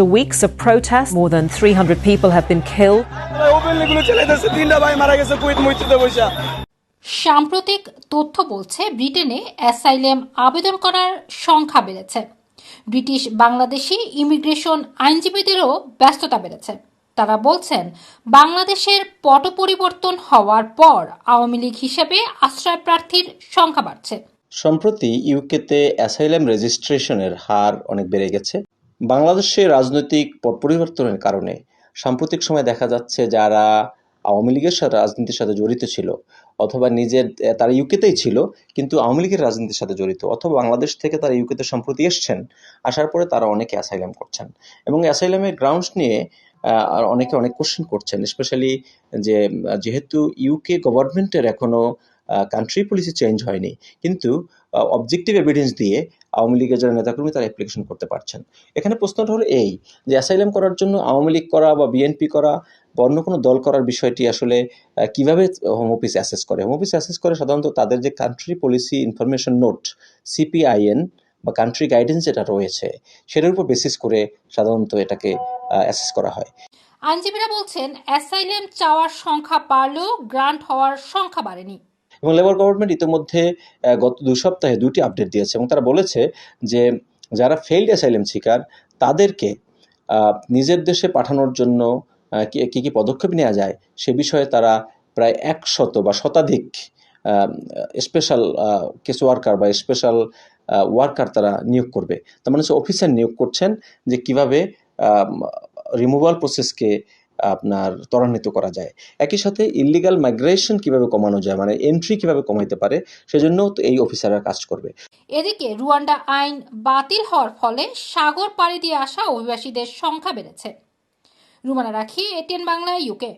After weeks of protests, more than 300 people have been killed. সাম্প্রতিক তথ্য বলছে ব্রিটেনে অ্যাসাইলেম আবেদন করার সংখ্যা বেড়েছে। ব্রিটিশ বাংলাদেশি ইমিগ্রেশন আইনজীবীদেরও ব্যস্ততা বেড়েছে। তারা বলছেন বাংলাদেশের পট পরিবর্তন হওয়ার পর আওয়ামী লীগ হিসেবে আশ্রয় প্রার্থীর সংখ্যা বাড়ছে। সম্প্রতি ইউকেতে অ্যাসাইলাম রেজিস্ট্রেশনের হার অনেক বেড়ে গেছে। বাংলাদেশে রাজনৈতিক পট পরিবর্তনের কারণে সাম্প্রতিক সময় দেখা যাচ্ছে যারা আওয়ামী লীগের সাথে রাজনীতির সাথে জড়িত ছিল অথবা নিজের তারা ইউকেতেই ছিল, কিন্তু আওয়ামী লীগের রাজনীতির সাথে জড়িত অথবা বাংলাদেশ থেকে তারা ইউকেতে সম্প্রতি এসছেন, আসার পরে তারা অনেকে অ্যাসাইলাম করছেন। এবং অ্যাসাইলামের গ্রাউন্ডস নিয়ে আর অনেকে অনেক কোশ্চেন করছেন স্পেশালি যে, যেহেতু ইউকে গভর্নমেন্টের এখনও কান্ট্রি পলিসি চেঞ্জ হয়নি। কিন্তু অবজেক্টিভ এভিডেন্স দিয়ে আওয়ামী লীগের যারা নেতাকর্মী তারা অ্যাপ্লিকেশন করতে পারছেন। এখানে প্রশ্নটা হলো এই, যে অ্যাসাইলাম করার জন্য আওয়ামী লীগ করা বা বিএনপি করা বা অন্য কোনো দল করার বিষয়টি আসলে কীভাবে হোম অফিস অ্যাসেস করে? হোম অফিস অ্যাসেস করে সাধারণত তাদের যে country policy information note CPIN বা কান্ট্রি গাইডেন্স যেটা রয়েছে, সেটার উপর বেসিস করে সাধারণত এটাকে অ্যাসেস করা হয়। আইনজীবীরা বলছেন অ্যাসাইলেম চাওয়ার সংখ্যা বাড়লেও গ্রান্ট হওয়ার সংখ্যা বাড়েনি। এবং লেবার গভর্নমেন্ট ইতিমধ্যে গত দুই সপ্তাহে দুটি আপডেট দিয়েছে এবং তারা বলেছে যে, যারা ফেইল্ড অ্যাসাইলেম শিকার তাদেরকে নিজের দেশে পাঠানোর জন্য কি কি পদক্ষেপ নেওয়া যায় সে বিষয়ে তারা প্রায় একশত বা শতাধিক স্পেশাল কেস ওয়ার্কার বা স্পেশাল ওয়ার্কার তারা নিয়োগ করবে। তার মানে অফিসার নিয়োগ করছেন যে কীভাবে রিমুভাল প্রসেসকে আপনার ত্বরান্বিত করা যায়। একই সাথে ইলিগাল মাইগ্রেশন কীভাবে কমানো যায় মানে এন্ট্রি কীভাবে কমাইতে পারে সেজন্য এই অফিসাররা কাজ করবে। এদিকে রুয়ান্ডা আইন বাতিল হওয়ার ফলে সাগর পাড়ি দিয়ে আসা অভিবাসীদের সংখ্যা বেড়েছে। রুমানা রাখি, এটিএন বাংলা ইউকে